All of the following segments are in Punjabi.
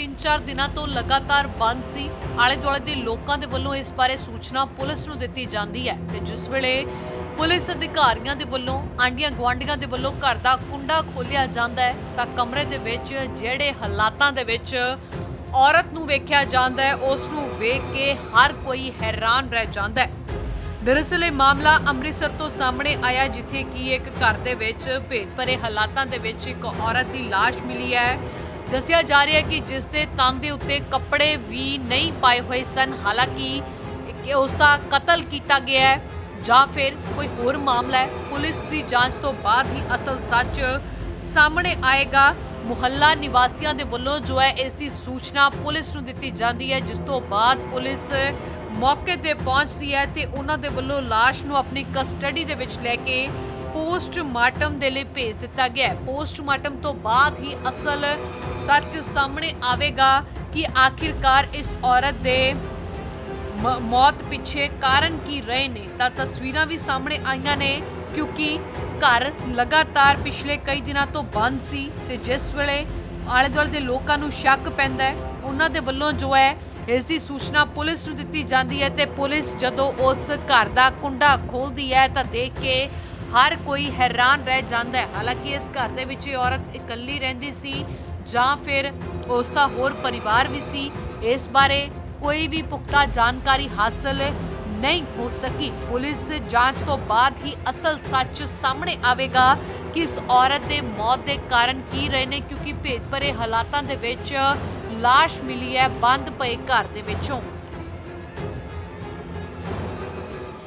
3-4 ਦਿਨਾਂ ਤੋਂ ਲਗਾਤਾਰ ਬੰਦ ਸੀ। ਆਲੇ ਦੁਆਲੇ ਦੇ ਲੋਕਾਂ ਦੇ ਵੱਲੋਂ ਇਸ ਬਾਰੇ ਸੂਚਨਾ ਪੁਲਿਸ ਨੂੰ ਦਿੱਤੀ ਜਾਂਦੀ ਹੈ ਤੇ ਜਿਸ ਵੇਲੇ ਪੁਲਿਸ ਅਧਿਕਾਰੀਆਂ ਦੇ ਵੱਲੋਂ ਆਂਡੀਆਂ ਗੁਆਂਢੀਆਂ ਦੇ ਵੱਲੋਂ ਘਰ ਦਾ ਕੁੰਡਾ ਖੋਲ੍ਹਿਆ ਜਾਂਦਾ ਹੈ, ਤਾਂ ਕਮਰੇ ਦੇ ਵਿੱਚ ਜਿਹੜੇ ਹਾਲਾਤਾਂ ਦੇ ਵਿੱਚ ਔਰਤ ਨੂੰ ਵੇਖਿਆ ਜਾਂਦਾ ਹੈ, ਉਸ ਨੂੰ ਵੇਖ ਕੇ ਹਰ ਕੋਈ ਹੈਰਾਨ ਰਹਿ ਜਾਂਦਾ ਹੈ। ਦਰਅਸਲ ਇਹ ਮਾਮਲਾ ਅੰਮ੍ਰਿਤਸਰ ਤੋਂ ਸਾਹਮਣੇ ਆਇਆ, ਜਿੱਥੇ ਕਿ ਇੱਕ ਘਰ ਦੇ ਵਿੱਚ ਭੇਦ ਭਰੇ ਹਾਲਾਤਾਂ ਦੇ ਵਿੱਚ ਇੱਕ ਔਰਤ ਦੀ ਲਾਸ਼ ਮਿਲੀ ਹੈ। ਦੱਸਿਆ ਜਾ ਰਿਹਾ ਹੈ ਕਿ ਜਿਸ ਦੇ ਤਨ ਦੇ ਉੱਤੇ ਕੱਪੜੇ ਵੀ ਨਹੀਂ ਪਾਏ ਹੋਏ ਸਨ, ਹਾਲਾਂਕਿ ਕਿ ਉਸ ਦਾ ਕਤਲ ਕੀਤਾ ਗਿਆ ਹੈ ਜਾਂ ਫਿਰ ਕੋਈ ਹੋਰ ਮਾਮਲਾ ਹੈ, ਪੁਲਿਸ ਦੀ ਜਾਂਚ ਤੋਂ ਬਾਅਦ ਹੀ ਅਸਲ ਸੱਚ ਸਾਹਮਣੇ ਆਏਗਾ। ਮੁਹੱਲਾ ਨਿਵਾਸੀਆਂ ਦੇ ਵੱਲੋਂ ਜੋ ਹੈ, ਇਸ ਦੀ ਸੂਚਨਾ ਪੁਲਿਸ ਨੂੰ ਦਿੱਤੀ ਜਾਂਦੀ ਹੈ, ਜਿਸ ਤੋਂ ਬਾਅਦ ਪੁਲਿਸ ਮੌਕੇ ਤੇ ਪਹੁੰਚਦੀ ਹੈ ਤੇ ਉਹਨਾਂ ਦੇ ਵੱਲੋਂ ਲਾਸ਼ ਨੂੰ ਆਪਣੀ ਕਸਟਡੀ ਦੇ ਵਿੱਚ ਲੈ ਕੇ ਪੋਸਟਮਾਰਟਮ ਦੇ ਲਈ ਭੇਜ ਦਿੱਤਾ ਗਿਆ ਹੈ। ਪੋਸਟਮਾਰਟਮ ਤੋਂ ਬਾਅਦ ਹੀ ਅਸਲ ਸੱਚ ਸਾਹਮਣੇ ਆਵੇਗਾ ਕਿ ਆਖਿਰਕਾਰ ਇਸ ਔਰਤ ਦੇ ਮੌਤ ਪਿੱਛੇ ਕਾਰਨ ਕੀ ਰਹੇ ਨੇ। ਤਾਂ ਤਸਵੀਰਾਂ ਵੀ ਸਾਹਮਣੇ ਆਈਆਂ ਨੇ, ਕਿਉਂਕਿ ਘਰ ਲਗਾਤਾਰ ਪਿਛਲੇ ਕਈ ਦਿਨਾਂ ਤੋਂ ਬੰਦ ਸੀ ਤੇ ਜਿਸ ਵੇਲੇ ਆਲੇ ਦੁਆਲੇ ਦੇ ਲੋਕਾਂ ਨੂੰ ਸ਼ੱਕ ਪੈਂਦਾ ਹੈ, ਉਹਨਾਂ ਦੇ ਵੱਲੋਂ ਜੋ ਹੈ, ਇਸ ਦੀ ਸੂਚਨਾ ਪੁਲਿਸ ਨੂੰ ਦਿੱਤੀ ਜਾਂਦੀ ਹੈ ਤੇ ਪੁਲਿਸ ਜਦੋਂ ਉਸ ਘਰ ਦਾ ਕੁੰਡਾ ਖੋਲਦੀ ਹੈ ਤਾਂ ਦੇਖ ਕੇ ਹਰ ਕੋਈ ਹੈਰਾਨ ਰਹਿ ਜਾਂਦਾ ਹੈ। ਹਾਲਾਂਕਿ ਇਸ ਘਰ ਦੇ ਵਿੱਚ ਇਹ ਔਰਤ ਇਕੱਲੀ ਰਹਿੰਦੀ ਸੀ ਜਾਂ ਫਿਰ ਉਸ ਦਾ ਹੋਰ ਪਰਿਵਾਰ ਵੀ ਸੀ, ਇਸ ਬਾਰੇ ਕੋਈ ਵੀ ਪੁਖਤਾ ਜਾਣਕਾਰੀ ਹਾਸਲ ਨਹੀਂ ਹੋ ਸਕੀ। ਪੁਲਿਸ ਜਾਂਚ ਤੋਂ ਬਾਅਦ ਹੀ ਅਸਲ ਸੱਚ ਸਾਹਮਣੇ ਆਵੇਗਾ ਕਿ ਇਸ ਔਰਤ ਦੇ ਮੌਤ ਦੇ ਕਾਰਨ ਕੀ ਰਹੇ ਨੇ, ਕਿਉਂਕਿ ਭੇਦਭਰੇ ਹਾਲਾਤਾਂ ਦੇ ਵਿੱਚ ਲਾਸ਼ ਮਿਲੀ ਹੈ, ਬੰਦ ਪਏ ਘਰ ਦੇ ਵਿੱਚੋਂ।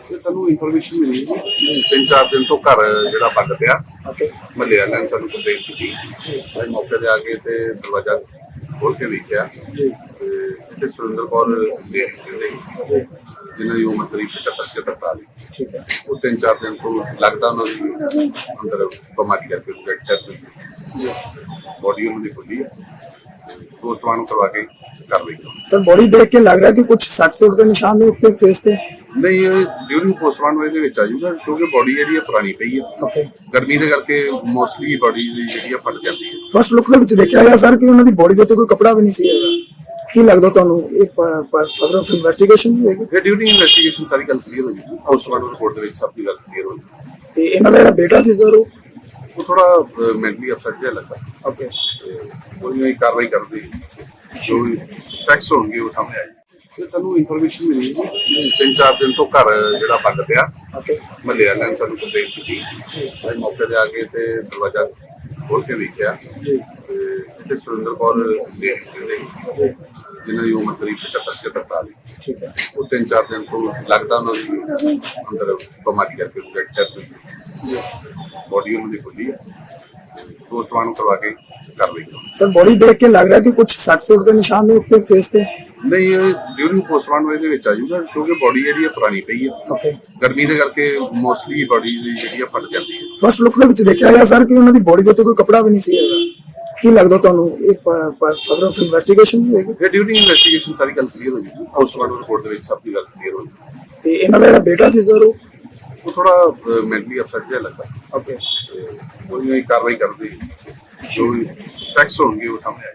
ਤੇ ਸਾਨੂੰ ਇਨਫੋਰਮੇਸ਼ਨ ਮਿਲੀ ਜੀ। ਤਿੰਨ ਚਾਰ ਦਿਨ ਤੋਂ ਘਰ ਜਿਹੜਾ ਬੰਦ ਪਿਆ। ਮਹੱਲੇ ਵਾਲਿਆਂ ਨੇ ਸਾਨੂੰ ਕੰਪਲੇਂਟ ਕੀਤੀ। ਅਸੀਂ ਮੌਕੇ ਤੇ ਆ ਕੇ ਤੇ ਦਰਵਾਜ਼ਾ ਖੋਲ ਕੇ ਵੇਖਿਆ। ਜੀ। ਤੇ ਸੁਰਿੰਦਰ ਕੌਰ ਦੇ ਜਿਨ੍ਹਾਂ ਦੀ ਉਮਰ ਕਰੀਬ 75 76 ਸਾਲ ਠੀਕ ਹੈ। ਉਹ ਤਿੰਨ ਚਾਰ ਦਿਨ ਤੋਂ ਲੱਗਦਾ ਉਹਨਾਂ ਦੀ ਅੰਦਰ ਬਿਮਾਰੀ ਕਰਕੇ ਫ੍ਰੈਕਚਰ ਜੀ। ਬੋਡੀ ਉਹਨਾਂ ਦੀ ਖੁੱਲੀ ਪੋਸਟਮਾਰਟਮ ਕਰਵਾ ਕੇ ਕਰ ਲਈ ਸਰ ਬੋਡੀ ਦੇਖ ਕੇ ਲੱਗ ਰਿਹਾ ਕਿ ਕੁਝ ਸੱਟ ਸੁੱਟ ਦੇ ਨਿਸ਼ਾਨ ਨੇ ਉੱਤੇ ਫੇਸ ਤੇ? ਨਹੀਂ ਇਹ ਡਿਊਰਿੰਗ ਪੋਸਟਮਾਰਟਮ ਦੇ ਵਿੱਚ ਆ ਜੂਗਾ ਕਿਉਂਕਿ ਬੋਡੀ ਜਿਹੜੀ ਹੈ ਪੁਰਾਣੀ ਪਈ ਹੈ ਓਕੇ ਗਰਮੀ ਦੇ ਕਰਕੇ ਮੋਸਟਲੀ ਬੋਡੀ ਜਿਹੜੀ ਆ ਫਟ ਜਾਂਦੀ ਹੈ ਫਸਟ ਲੁੱਕ ਦੇ ਵਿੱਚ ਦੇਖਿਆ ਗਿਆ ਸਰ ਕਿ ਉਹਨਾਂ ਦੀ ਬੋਡੀ ਦੇ ਉੱਤੇ ਕੋਈ ਕੱਪੜਾ ਵੀ ਨਹੀਂ ਸੀ ਹੈਗਾ। ਕੀ ਲੱਗਦਾ ਤੁਹਾਨੂੰ ਇਹ ਫਰਦਰ ਆਫ ਇਨਵੈਸਟੀਗੇਸ਼ਨ ਹੋਏਗੀ? ਇਹ ਡਿਊਰਿੰਗ ਇਨਵੈਸਟੀਗੇਸ਼ਨ ਸਾਰੀ ਗੱਲ ਕਲੀਅਰ ਹੋ ਜੂਗੀ ਪੋਸਟਮਾਰਟਮ ਰਿਪੋਰਟ ਦੇ ਵਿੱਚ ਸਭ ਦੀ ਗੱਲ ਕਲੀਅਰ ਹੋ ਜੂਗੀ ਤੇ ਇਹਨਾਂ ਦਾ ਜਿਹੜਾ ਬੇਟਾ ਸੀ ਸਰ ਉਹ? ਉਹ ਥੋੜਾ ਮੈਂਟਲੀ ਅਪਸੈਟ ਜਿਹਾ ਲੱਗਾ। ਓਕੇ ਕੋਈ ਨਹੀਂ ਕਾਰਵਾਈ ਕਰਦੇ ਜੋ ਫੈਕਟਸ ਹੋਣਗੇ ਉਹ ਸਾਹਮਣੇ ਆ ਜਾਣਗੇ ਤੇ ਸਾਨੂੰ ਇਨਫੋਰਮੇਸ਼ਨ ਮਿਲੀ ਜੀ। ਤਿੰਨ ਚਾਰ ਦਿਨ ਤੋਂ ਘਰ ਜਿਹੜਾ ਬੰਦ ਪਿਆ। ਮਹੱਲੇ ਵਾਲਿਆਂ ਨੇ ਸਾਨੂੰ ਕੰਪਲੇਂਟ ਕੀਤੀ ਅਸੀਂ ਮੌਕੇ ਤੇ ਆ ਕੇ ਤੇ ਦਰਵਾਜ਼ਾ ਖੋਲ ਕੇ ਵੇਖਿਆ। ਜੀ। ਤੇ ਇੱਥੇ ਸੁਰਿੰਦਰ ਕੌਰ ਦੇ ਜਿਨ੍ਹਾਂ ਦੀ ਉਮਰ ਕਰੀਬ 75 76 ਸਾਲ ਹੈ ਠੀਕ ਹੈ। ਉਹ ਤਿੰਨ ਚਾਰ ਦਿਨ ਤੋਂ ਲੱਗਦਾ ਉਹਨਾਂ ਦੀ ਅੰਦਰ ਬਿਮਾਰੀ ਕਰਕੇ ਫ੍ਰੈਕਚਰ ਬੋਡੀ ਉਹਨਾਂ ਦੀ ਖੁੱਲੀ ਹੈ। ਪੋਸਟਮਾਰਟਮ ਕਰਵਾ ਕੇ ਕਰ ਲਈ। ਸਰ ਬੋਡੀ ਦੇਖ ਕੇ ਲੱਗ ਰਿਹਾ ਕਿ ਕੁਝ ਸੱਟ ਸੁੱਟ ਦੇ ਨਿਸ਼ਾਨ ਨੇ ਉੱਤੇ ਫੇਸ ਤੇ? ਨਹੀਂ ਇਹ ਡਿਊਰਿੰਗ ਪੋਸਟਮਾਰਟਮ ਦੇ ਵਿੱਚ ਆ ਜੂਗਾ ਕਿਉਂਕਿ ਬੋਡੀ ਜਿਹੜੀ ਹੈ ਪੁਰਾਣੀ ਪਈ ਹੈ ਓਕੇ ਗਰਮੀ ਦੇ ਕਰਕੇ ਮੋਸਟਲੀ ਬੋਡੀ ਜਿਹੜੀ ਆ ਫਟ ਜਾਂਦੀ ਹੈ ਫਸਟ ਲੁੱਕ ਦੇ ਵਿੱਚ ਦੇਖਿਆ ਗਿਆ ਸਰ ਕਿ ਉਹਨਾਂ ਦੀ ਬੋਡੀ ਦੇ ਉੱਤੇ ਕੋਈ ਕੱਪੜਾ ਵੀ ਨਹੀਂ ਸੀ ਹੈਗਾ। ਕੀ ਲੱਗਦਾ ਤੁਹਾਨੂੰ ਇਹ ਫਰਦਰ ਆਫ ਇਨਵੈਸਟੀਗੇਸ਼ਨ ਹੋਏਗੀ? ਇਹ ਡਿਊਰਿੰਗ ਇਨਵੈਸਟੀਗੇਸ਼ਨ ਸਾਰੀ ਗੱਲ ਕਲੀਅਰ ਹੋ ਜੂਗੀ ਪੋਸਟਮਾਰਟਮ ਰਿਪੋਰਟ ਦੇ ਵਿੱਚ ਸਭ ਦੀ ਗੱਲ ਕਲੀਅਰ ਹੋ ਜੂਗੀ ਤੇ ਇਹਨਾਂ ਦਾ ਜਿਹੜਾ ਬੇਟਾ ਸੀ ਸਰ ਉਹ? ਉਹ ਥੋੜਾ ਮੈਂਟਲੀ ਅਪਸੈਟ ਜਿਹਾ ਲੱਗਾ ਓਕੇ ਕੋਈ ਨਹੀਂ ਕਾਰਵਾਈ ਕਰਦੇ ਜੋ ਫੈਕਟਸ ਹੋਣਗੇ ਉਹ ਸਾਹਮਣੇ ਆ